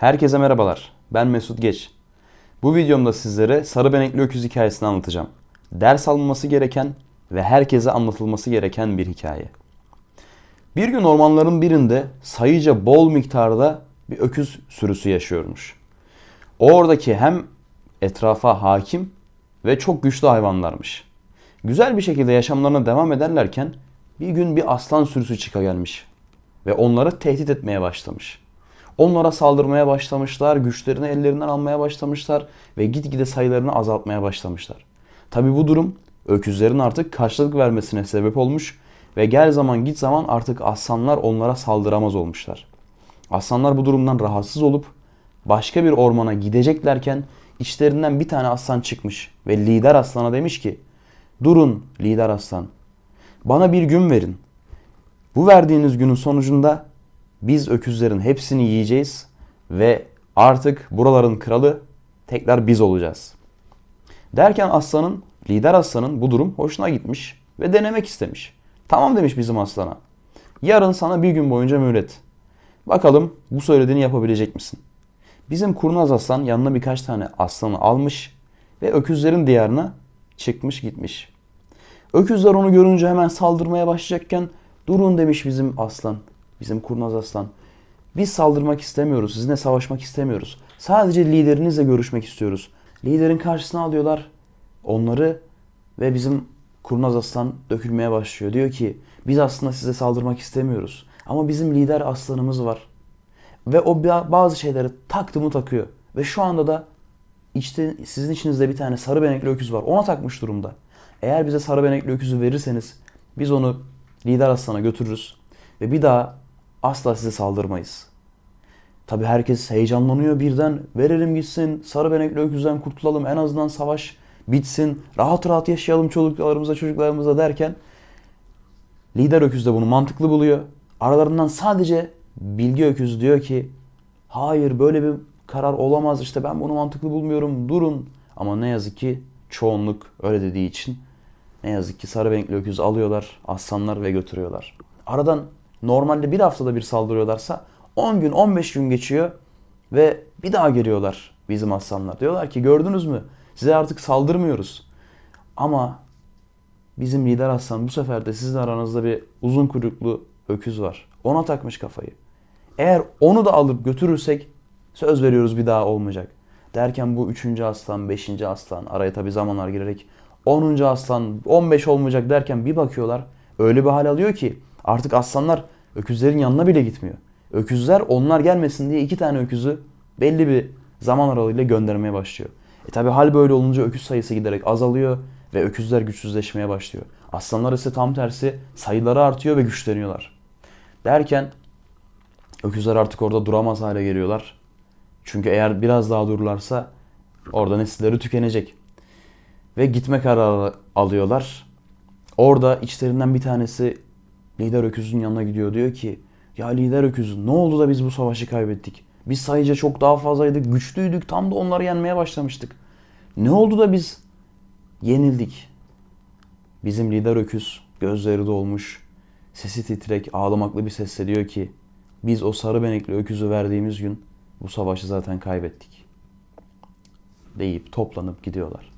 Herkese merhabalar. Ben Mesut Geç. Bu videomda sizlere sarı benekli öküz hikayesini anlatacağım. Ders alınması gereken ve herkese anlatılması gereken bir hikaye. Bir gün ormanların birinde sayıca bol miktarda bir öküz sürüsü yaşıyormuş. Oradaki hem etrafa hakim ve çok güçlü hayvanlarmış. Güzel bir şekilde yaşamlarına devam ederlerken bir gün bir aslan sürüsü çıka gelmiş ve onları tehdit etmeye başlamış. Onlara saldırmaya başlamışlar, güçlerini ellerinden almaya başlamışlar ve gitgide sayılarını azaltmaya başlamışlar. Tabi bu durum öküzlerin artık karşılık vermesine sebep olmuş ve gel zaman git zaman artık aslanlar onlara saldıramaz olmuşlar. Aslanlar bu durumdan rahatsız olup başka bir ormana gideceklerken içlerinden bir tane aslan çıkmış ve lider aslana demiş ki Durun lider aslan. Bana bir gün verin. Bu verdiğiniz günün sonucunda biz öküzlerin hepsini yiyeceğiz ve artık buraların kralı tekrar biz olacağız. Derken aslanın, lider aslanın bu durum hoşuna gitmiş ve denemek istemiş. Tamam demiş bizim aslana. Yarın sana bir gün boyunca mühlet. Bakalım bu söylediğini yapabilecek misin? Bizim kurnaz aslan yanına birkaç tane aslanı almış ve öküzlerin diyarına çıkmış gitmiş. Öküzler onu görünce hemen saldırmaya başlayacakken durun demiş bizim aslan, bizim kurnaz aslan. Biz saldırmak istemiyoruz, sizinle savaşmak istemiyoruz. Sadece liderinizle görüşmek istiyoruz. Liderin karşısına alıyorlar onları ve bizim kurnaz aslan dökülmeye başlıyor. Diyor ki biz aslında size saldırmak istemiyoruz. Ama bizim lider aslanımız var. Ve o bazı şeyleri taktı mı takıyor. Ve şu anda da işte sizin içinizde bir tane sarı benekli öküz var. Ona takmış durumda. Eğer bize sarı benekli öküzü verirseniz biz onu lider aslana götürürüz. Ve bir daha asla size saldırmayız. Tabi herkes heyecanlanıyor birden. Verelim gitsin sarı benekli öküzden kurtulalım. En azından savaş bitsin. Rahat rahat yaşayalım çocuklarımıza çocuklarımıza derken lider öküz de bunu mantıklı buluyor. Aralarından sadece bilgi öküz diyor ki hayır böyle bir karar olamaz işte ben bunu mantıklı bulmuyorum durun. Ama ne yazık ki çoğunluk öyle dediği için ne yazık ki sarı benekli öküz alıyorlar aslanlar ve götürüyorlar. Aradan normalde bir haftada bir saldırıyorlarsa 10 gün 15 gün geçiyor ve bir daha geliyorlar bizim aslanlar. Diyorlar ki gördünüz mü size artık saldırmıyoruz. Ama bizim lider aslan bu sefer de sizin aranızda bir uzun kuyruklu öküz var. Ona takmış kafayı. Eğer onu da alıp götürürsek söz veriyoruz bir daha olmayacak. Derken bu üçüncü aslan, beşinci aslan araya tabi zamanlar girerek 10. aslan 15 olmayacak derken bir bakıyorlar öyle bir hal alıyor ki artık aslanlar öküzlerin yanına bile gitmiyor. Öküzler onlar gelmesin diye iki tane öküzü belli bir zaman aralığıyla göndermeye başlıyor. E tabi hal böyle olunca öküz sayısı giderek azalıyor ve öküzler güçsüzleşmeye başlıyor. Aslanlar ise tam tersi sayıları artıyor ve güçleniyorlar. Derken öküzler artık orada duramaz hale geliyorlar. Çünkü eğer biraz daha dururlarsa orada nesilleri tükenecek. Ve gitme kararı alıyorlar. Orada içlerinden bir tanesi lider öküzün yanına gidiyor. Diyor ki ya lider öküz ne oldu da biz bu savaşı kaybettik? Biz sayıca çok daha fazlaydık, güçlüydük. Tam da onları yenmeye başlamıştık. Ne oldu da biz yenildik? Bizim lider öküz gözleri dolmuş, sesi titrek, ağlamaklı bir sesle diyor ki biz o sarı benekli öküzü verdiğimiz gün bu savaşı zaten kaybettik. Deyip toplanıp gidiyorlar.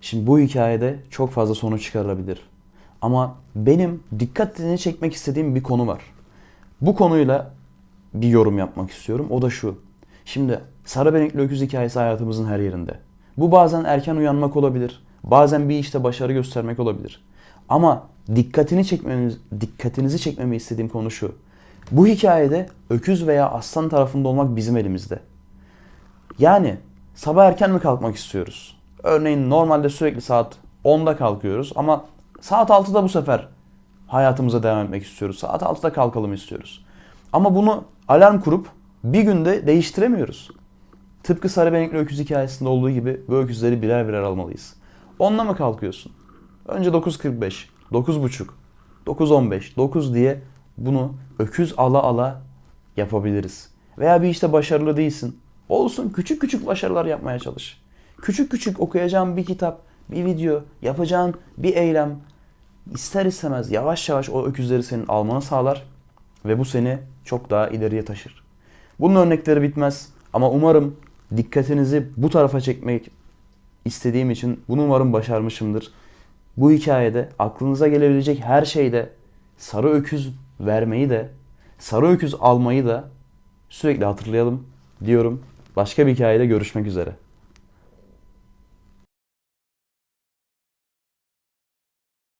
Şimdi bu hikayede çok fazla sonuç çıkarılabilir. Ama benim dikkatini çekmek istediğim bir konu var. Bu konuyla bir yorum yapmak istiyorum. O da şu. Şimdi sarı benekli öküz hikayesi hayatımızın her yerinde. Bu bazen erken uyanmak olabilir. Bazen bir işte başarı göstermek olabilir. Ama dikkatini çekmemiz, dikkatinizi çekmemi istediğim konu şu. Bu hikayede öküz veya aslan tarafında olmak bizim elimizde. Yani sabah erken mi kalkmak istiyoruz? Örneğin normalde sürekli saat 10'da kalkıyoruz ama saat 6'da bu sefer hayatımıza devam etmek istiyoruz. Saat 6'da kalkalım istiyoruz. Ama bunu alarm kurup bir günde değiştiremiyoruz. Tıpkı sarı benekli öküz hikayesinde olduğu gibi bu öküzleri birer birer almalıyız. 10'da mı kalkıyorsun? Önce 9.45, 9.30, 9.15, 9 diye bunu öküz ala ala yapabiliriz. Veya bir işte başarılı değilsin. Olsun küçük küçük başarılar yapmaya çalış. Küçük küçük okuyacağın bir kitap, bir video, yapacağın bir eylem ister istemez yavaş yavaş o öküzleri senin almanı sağlar ve bu seni çok daha ileriye taşır. Bunun örnekleri bitmez. Ama umarım dikkatinizi bu tarafa çekmek istediğim için bunu umarım başarmışımdır. Bu hikayede aklınıza gelebilecek her şeyde sarı öküz vermeyi de sarı öküz almayı da sürekli hatırlayalım diyorum. Başka bir hikayede görüşmek üzere.